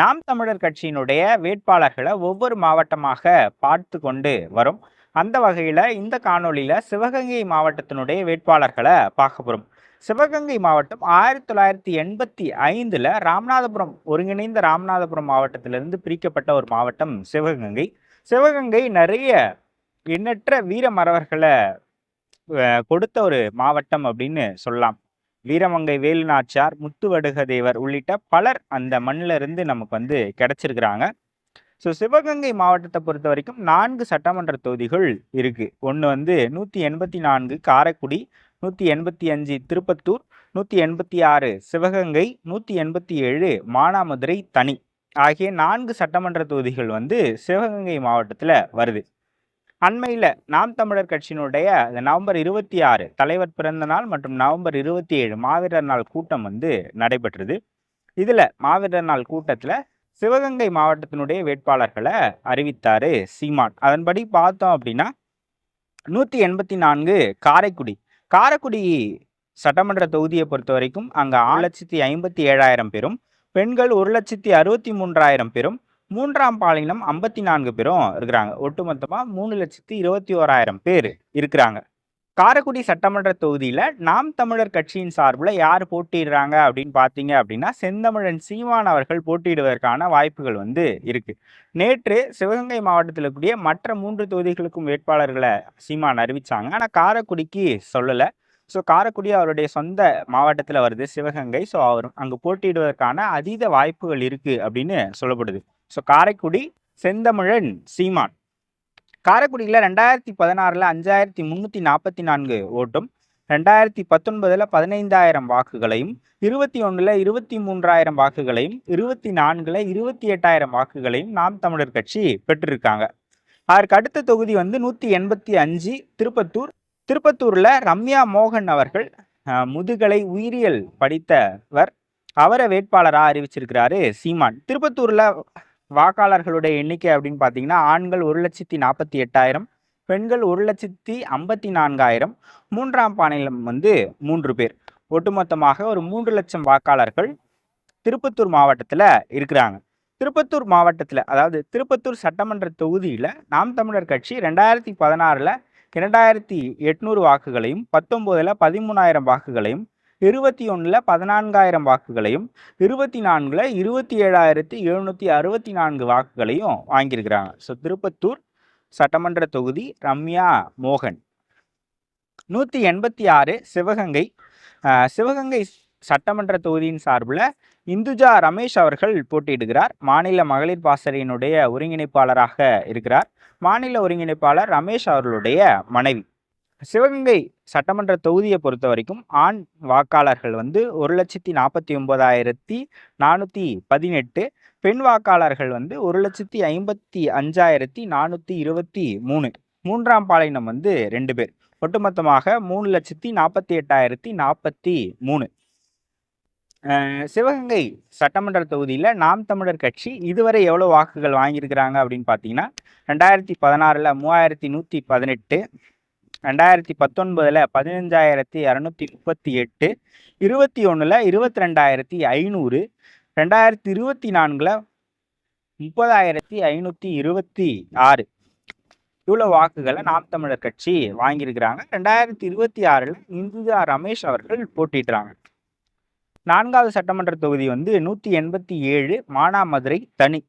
நாம் தமிழர் கட்சியினுடைய வேட்பாளர்களை ஒவ்வொரு மாவட்டமாக பார்த்து கொண்டு வரும். அந்த வகையில் இந்த காணொளியில் சிவகங்கை மாவட்டத்தினுடைய வேட்பாளர்களை பார்க்க போகிறோம் சிவகங்கை மாவட்டம் ஆயிரத்தி தொள்ளாயிரத்தி எண்பத்தி ஐந்தில் ராமநாதபுரம் ஒருங்கிணைந்த ராமநாதபுரம் மாவட்டத்திலிருந்து பிரிக்கப்பட்ட ஒரு மாவட்டம் சிவகங்கை. சிவகங்கை நிறைய எண்ணற்ற வீரமரவர்களை கொடுத்த ஒரு மாவட்டம் அப்படின்னு சொல்லலாம். வீரமங்கை வேலுநாச்சியார் முத்துவடுக தேவர் உள்ளிட்ட பலர் அந்த மண்ணில் இருந்து நமக்கு வந்து கிடைச்சிருக்கிறாங்க. ஸோ சிவகங்கை மாவட்டத்தை பொறுத்த வரைக்கும் நான்கு சட்டமன்ற தொகுதிகள் இருக்குது ஒன்று வந்து நூற்றி எண்பத்தி நான்கு காரைக்குடி நூற்றி எண்பத்தி அஞ்சு திருப்பத்தூர் நூற்றி எண்பத்தி ஆறு சிவகங்கை நூற்றி எண்பத்தி ஏழு மானாமதுரை தனி. ஆகிய நான்கு சட்டமன்ற தொகுதிகள் வந்து சிவகங்கை மாவட்டத்தில் வருது. அண்மையில் நாம் தமிழர் கட்சியினுடைய நவம்பர் இருபத்தி ஆறு தலைவர் பிறந்த நாள் மற்றும் நவம்பர் இருபத்தி ஏழு மாவீரர் நாள் கூட்டம் வந்து நடைபெற்றது. இதில் மாவீரர் நாள் கூட்டத்தில் சிவகங்கை மாவட்டத்தினுடைய வேட்பாளர்களை அறிவித்தார் சீமான். அதன்படி பார்த்தோம் அப்படின்னா நூற்றி எண்பத்தி நான்கு காரைக்குடி. காரைக்குடி சட்டமன்ற தொகுதியை பொறுத்த வரைக்கும் அங்கே ஆறு லட்சத்தி ஐம்பத்தி ஏழாயிரம் பேரும் பெண்கள் ஒரு லட்சத்தி அறுபத்தி மூன்றாயிரம் பேரும் மூன்றாம் பாலினம் ஐம்பத்தி நான்கு பேரும் இருக்கிறாங்க. ஒட்டுமொத்தமாக மூணு லட்சத்தி இருபத்தி ஓராயிரம் பேர் இருக்கிறாங்க. காரைக்குடி சட்டமன்ற தொகுதியில் நாம் தமிழர் கட்சியின் சார்பில் யார் போட்டிடுறாங்க அப்படின்னு பார்த்தீங்க அப்படின்னா செந்தமிழன் சீமான் அவர்கள் போட்டியிடுவதற்கான வாய்ப்புகள் வந்து இருக்குது நேற்று சிவகங்கை மாவட்டத்தில் கூடிய மற்ற மூன்று தொகுதிகளுக்கும் வேட்பாளர்களை சீமான் அறிவிச்சாங்க. ஆனால் காரைக்குடிக்கு சொல்லலை. ஸோ காரைக்குடி அவருடைய சொந்த மாவட்டத்தில் வருது சிவகங்கை. ஸோ அவர் அங்கே போட்டியிடுவதற்கான அதீத வாய்ப்புகள் இருக்குது அப்படின்னு சொல்லப்படுது. ஸோ காரைக்குடி செந்தமிழன் சீமான். காரைக்குடியில் ரெண்டாயிரத்தி பதினாறில் அஞ்சாயிரத்தி முந்நூற்றி நாற்பத்தி நான்கு ஓட்டும் ரெண்டாயிரத்தி பத்தொன்பதில் பதினைந்தாயிரம் வாக்குகளையும் இருபத்தி ஒன்றில் இருபத்தி மூன்றாயிரம் வாக்குகளையும் இருபத்தி நான்கில் இருபத்தி எட்டாயிரம் வாக்குகளையும் நாம் தமிழர் கட்சி பெற்றிருக்காங்க. அதற்கு அடுத்த தொகுதி வந்து நூற்றி எண்பத்தி அஞ்சு திருப்பத்தூர். திருப்பத்தூரில் ரம்யா மோகன் அவர்கள் அஹ், முதுகலை உயிரியல் படித்தவர். அவரை வேட்பாளராக அறிவிச்சிருக்கிறாரு சீமான். திருப்பத்தூரில் வாக்காளர்களுடைய எண்ணிக்கை அப்படின்னு பார்த்தீங்கன்னா ஆண்கள் ஒரு லட்சத்தி நாற்பத்தி எட்டாயிரம் பெண்கள் ஒரு லட்சத்தி ஐம்பத்தி நான்காயிரம். மூன்றாம் பாணிலம் வந்து மூன்று பேர். ஒட்டுமொத்தமாக ஒரு மூன்று லட்சம் வாக்காளர்கள் திருப்பத்தூர் மாவட்டத்தில் இருக்கிறாங்க. திருப்பத்தூர் மாவட்டத்தில் அதாவது திருப்பத்தூர் சட்டமன்ற தொகுதியில் நாம் தமிழர் கட்சி ரெண்டாயிரத்தி பதினாறில் இரண்டாயிரத்தி எட்நூறு வாக்குகளையும் பத்தொம்போதில் பதிமூணாயிரம் வாக்குகளையும் இருபத்தி ஒன்றில் பதினான்காயிரம் வாக்குகளையும் இருபத்தி நான்கில் இருபத்தி ஏழாயிரத்தி எழுநூற்றி அறுபத்தி நான்கு வாக்குகளையும் வாங்கியிருக்கிறாங்க. ஸோ திருப்பத்தூர் சட்டமன்ற தொகுதி ரம்யா மோகன். நூற்றி எண்பத்தி ஆறு சிவகங்கை. சிவகங்கை சட்டமன்ற தொகுதியின் சார்பில் இந்துஜா ரமேஷ் அவர்கள் போட்டியிடுகிறார். மாநில மகளிர் பாசறையினுடைய ஒருங்கிணைப்பாளராக இருக்கிறார். மாநில ஒருங்கிணைப்பாளர் ரமேஷ் அவர்களுடைய மனைவி. சிவகங்கை சட்டமன்ற தொகுதியை பொறுத்த வரைக்கும் ஆண் வாக்காளர்கள் வந்து ஒரு லட்சத்தி நாற்பத்தி ஒன்பதாயிரத்தி நானூற்றி பதினெட்டு பெண் வாக்காளர்கள் வந்து ஒரு லட்சத்தி ஐம்பத்தி அஞ்சாயிரத்தி நானூற்றி இருபத்தி மூணு. மூன்றாம் பாலினம் வந்து ரெண்டு பேர். ஒட்டுமொத்தமாக மூணு லட்சத்தி நாற்பத்தி எட்டாயிரத்தி நாற்பத்தி மூணு. சிவகங்கை சட்டமன்ற தொகுதியில் நாம் தமிழர் கட்சி இதுவரை எவ்வளோ வாக்குகள் வாங்கியிருக்கிறாங்க அப்படின்னு பார்த்தீங்கன்னா ரெண்டாயிரத்தி பதினாறில் மூவாயிரத்தி நூற்றி பதினெட்டு ரெண்டாயிரத்தி பத்தொன்பதில் பதினஞ்சாயிரத்தி இரநூத்தி முப்பத்தி எட்டு இருபத்தி ஒன்றில் இருபத்தி ரெண்டாயிரத்தி ஐநூறு ரெண்டாயிரத்தி இருபத்தி நான்கில் முப்பதாயிரத்தி ஐநூற்றி இருபத்தி ஆறு. இவ்வளோ வாக்குகளை நாம் தமிழர் கட்சி வாங்கியிருக்கிறாங்க. ரெண்டாயிரத்தி இருபத்தி ஆறில் இந்துஜா ரமேஷ் அவர்கள் போட்டிடுறாங்க நான்காவது சட்டமன்ற தொகுதி வந்து நூற்றி எண்பத்தி ஏழு மானாமதுரை தனி.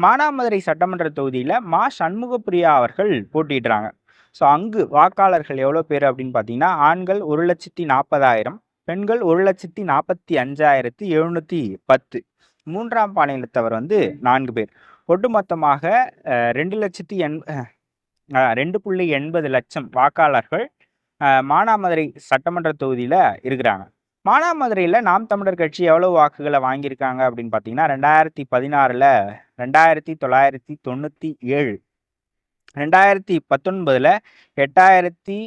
மானாமதுரை சட்டமன்ற தொகுதியில் மா சண்முகப்பிரியா அவர்கள் போட்டிடுறாங்க ஸோ அங்கு வாக்காளர்கள் எவ்வளோ பேர் அப்படின்னு பார்த்தீங்கன்னா ஆண்கள் ஒரு லட்சத்தி நாற்பதாயிரம் பெண்கள் ஒரு லட்சத்தி நாற்பத்தி அஞ்சாயிரத்தி எழுநூற்றி பத்து. மூன்றாம் பாலினத்தவர் வந்து நான்கு பேர். ஒட்டுமொத்தமாக ரெண்டு லட்சத்தி எண் ரெண்டு புள்ளி எண்பது லட்சம் வாக்காளர்கள் மானாமதுரை சட்டமன்ற தொகுதியில் இருக்கிறாங்க. மானாமதுரையில் நாம் தமிழர் கட்சி எவ்வளோ வாக்குகளை வாங்கியிருக்காங்க அப்படின்னு பார்த்தீங்கன்னா ரெண்டாயிரத்தி பதினாறில் ரெண்டாயிரத்தி தொள்ளாயிரத்தி தொண்ணூற்றி ஏழு. ரெண்டாயிரத்தி பத்தொன்பதில் எட்டாயிரத்தி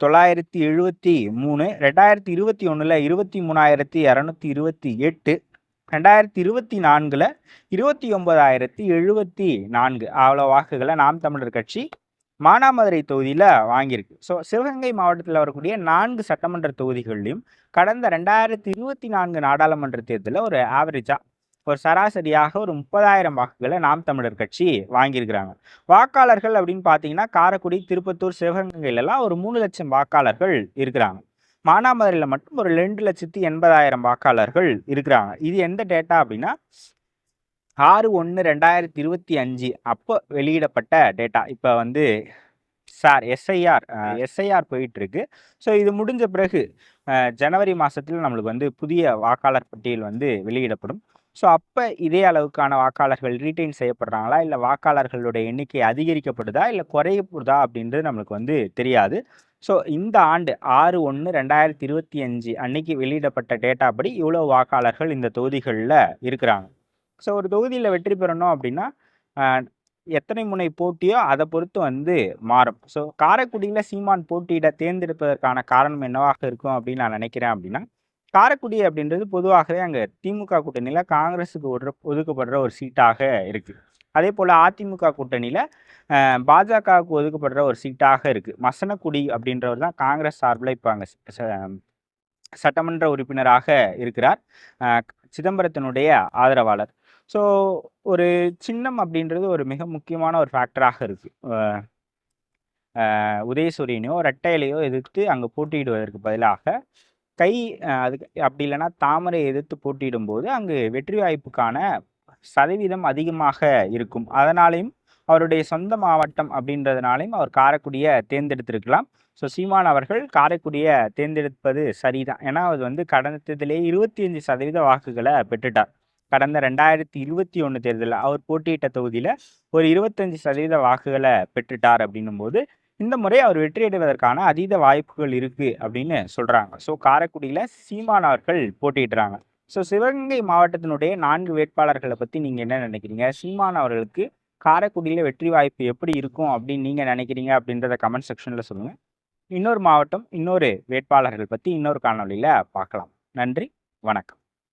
தொள்ளாயிரத்தி எழுபத்தி மூணு ரெண்டாயிரத்தி இருபத்தி ஒன்றில் இருபத்தி மூணாயிரத்தி இரநூத்தி இருபத்தி எட்டு ரெண்டாயிரத்தி இருபத்தி நான்கில் இருபத்தி ஒன்பதாயிரத்தி எழுபத்தி நான்கு. அவ்வளோ வாக்குகளை நாம் தமிழர் கட்சி மானாமதுரை தொகுதியில் வாங்கியிருக்கு. ஸோ சிவகங்கை மாவட்டத்தில் வரக்கூடிய நான்கு சட்டமன்ற தொகுதிகளிலும் கடந்த ரெண்டாயிரத்தி இருபத்தி நான்கு நாடாளுமன்ற தேர்தலில் ஒரு ஆவரேஜாக ஒரு சராசரியாக ஒரு முப்பதாயிரம் வாக்குகளை நாம் தமிழர் கட்சி வாங்கியிருக்கிறாங்க. வாக்காளர்கள் அப்படின்னு பார்த்தீங்கன்னா காரைக்குடி திருப்பத்தூர் சிவகங்கையிலலாம் ஒரு மூணு லட்சம் வாக்காளர்கள் இருக்கிறாங்க. மானாமதுரையில் மட்டும் ஒரு ரெண்டு லட்சத்தி எண்பதாயிரம் வாக்காளர்கள் இருக்கிறாங்க. இது எந்த டேட்டா அப்படின்னா ஆறு ஒன்று ரெண்டாயிரத்தி இருபத்தி அஞ்சு அப்போ வெளியிடப்பட்ட டேட்டா இப்போ வந்து சார் எஸ்ஐஆர் எஸ்ஐஆர் போயிட்டு இருக்கு ஸோ இது முடிஞ்ச பிறகு ஜனவரி மாதத்தில் நம்மளுக்கு வந்து புதிய வாக்காளர் பட்டியல் வந்து வெளியிடப்படும். ஸோ அப்போ இதே அளவுக்கான வாக்காளர்கள் ரீட்டைன் செய்யப்படுறாங்களா? இல்லை வாக்காளர்களுடைய எண்ணிக்கை அதிகரிக்கப்படுதா? இல்லை குறையப்படுதா? அப்படின்றது நம்மளுக்கு வந்து தெரியாது. ஸோ இந்த ஆண்டு ஆறு ஒன்று ரெண்டாயிரத்தி இருபத்தி அஞ்சு அன்னைக்கு வெளியிடப்பட்ட டேட்டா படி இவ்வளோ வாக்காளர்கள் இந்த தொகுதிகளில் இருக்கிறாங்க. ஸோ ஒரு தொகுதியில் வெற்றி பெறணும் அப்படின்னா எத்தனை முனை போட்டியோ அதை பொறுத்து வந்து மாறும். ஸோ காரைக்குடியில் சீமான் போட்டியிட தேர்ந்தெடுப்பதற்கான காரணம் என்னவாக இருக்கும் அப்படின்னு நான் நினைக்கிறேன் அப்படின்னா காரைக்குடி அப்படின்றது பொதுவாகவே அங்கே திமுக கூட்டணியில் காங்கிரஸுக்கு ஒரு ஒதுக்கப்படுற ஒரு சீட்டாக இருக்குது அதே போல் அதிமுக கூட்டணியில் பாஜகவுக்கு ஒதுக்கப்படுற ஒரு சீட்டாக இருக்குது மசனக்குடி அப்படின்றவர் தான் காங்கிரஸ் சார்பில் இப்போ அங்கே சட்டமன்ற உறுப்பினராக இருக்கிறார். சிதம்பரத்தினுடைய ஆதரவாளர். ஸோ ஒரு சின்னம் அப்படின்றது ஒரு மிக முக்கியமான ஒரு ஃபேக்டராக இருக்குது உதயசூரியனையோ ரெட்டையிலையோ எதிர்த்து அங்கே போட்டியிடுவதற்கு பதிலாக கை அதுக்கு அப்படி இல்லைன்னா தாமரை எதிர்த்து போட்டியிடும்போது அங்கு வெற்றி வாய்ப்புக்கான சதவீதம் அதிகமாக இருக்கும். அதனாலையும் அவருடைய சொந்த மாவட்டம் அப்படின்றதுனாலையும் அவர் காரைக்குடியை தேர்ந்தெடுத்திருக்கலாம். ஸோ சீமான் அவர்கள் காரைக்குடியை தேர்ந்தெடுப்பது சரிதான். ஏன்னா அது வந்து கடந்த தேர்தலே இருபத்தி அஞ்சு சதவீத வாக்குகளை பெற்றுட்டார். கடந்த ரெண்டாயிரத்தி இருபத்தி ஒன்று தேர்தலில் அவர் போட்டியிட்ட தொகுதியில் ஒரு இருபத்தஞ்சு சதவீத வாக்குகளை பெற்றுட்டார் அப்படின்னும் போது இந்த முறை அவர் வெற்றியடைவதற்கான அதீத வாய்ப்புகள் இருக்குது அப்படின்னு சொல்கிறாங்க ஸோ காரைக்குடியில் சீமானவர்கள் போட்டியிடுறாங்க. ஸோ சிவகங்கை மாவட்டத்தினுடைய நான்கு வேட்பாளர்களை பற்றி நீங்கள் என்ன நினைக்கிறீங்க? சீமான் அவர்களுக்கு காரைக்குடியில் வெற்றி வாய்ப்பு எப்படி இருக்கும் அப்படின்னு நீங்கள் நினைக்கிறீங்க அப்படின்றத கமெண்ட் செக்ஷனில் சொல்லுங்கள் இன்னொரு மாவட்டம் இன்னொரு வேட்பாளர்கள் பற்றி இன்னொரு காணொளியில் பார்க்கலாம். நன்றி வணக்கம்.